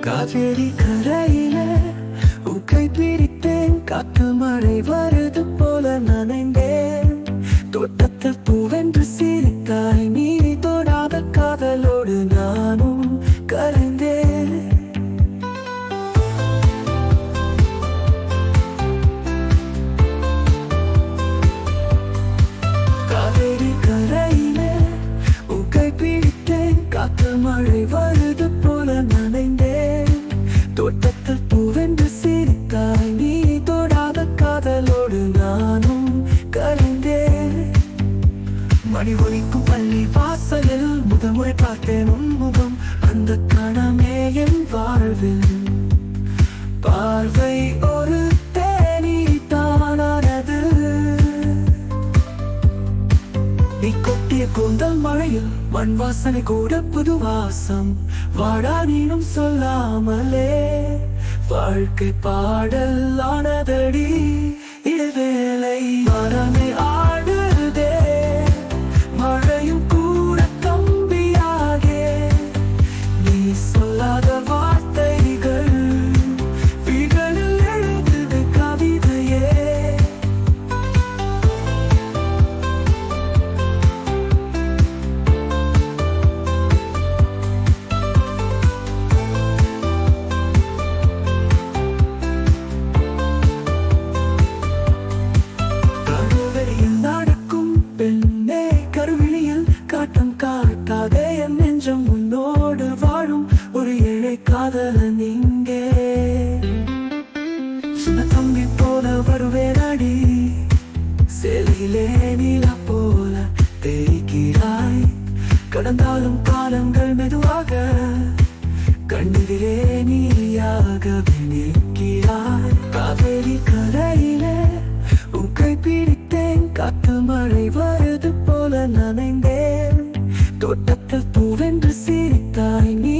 காவேரி கரையில உக்கை பிரித்தேன். காத்து மழை வருது போல நனைந்தேன். தோட்டத்தில் பூவென்று சிரித்தாய் நீ தொடாத காதலோடு நானும் கரைந்தேன். காவேரி கரையில உக்கை பிடித்தேன் காத்து மழை பூவென்று சிரித்தாய் நீ தொடாத காதலோடு நானும் கலைந்தேன். மணி ஒலிக்கும் பள்ளி வாசலில் முதமுறை பார்த்தேன் உன்முகம் அந்த கணமே என் வாழ்வில். பார்வை ஒரு தேனி தானானது. நீ கொட்டிய கூந்தல் மழையில் மண் வாசனை கூட புது வாசம். வாடா நீனும் சொல்லாமலே. வாழ்க்கை பாடல் ஆனதடி. ஏழை காதலன் இங்கே சின்ன தம்பி போல வருவேன் செலிலே நீலா போல தேய்க்கிறாய் கடந்தாலும் காலங்கள் மெதுவாக கண்ணிலே நீயாக நிற்கிறாய் காவேரி கரையிலே உன் கை பிடித்தேன் காத்து மழை வருது போல நனைந்தேன் தோட்டத்தில் பூவென்று சிரித்தாய் நீ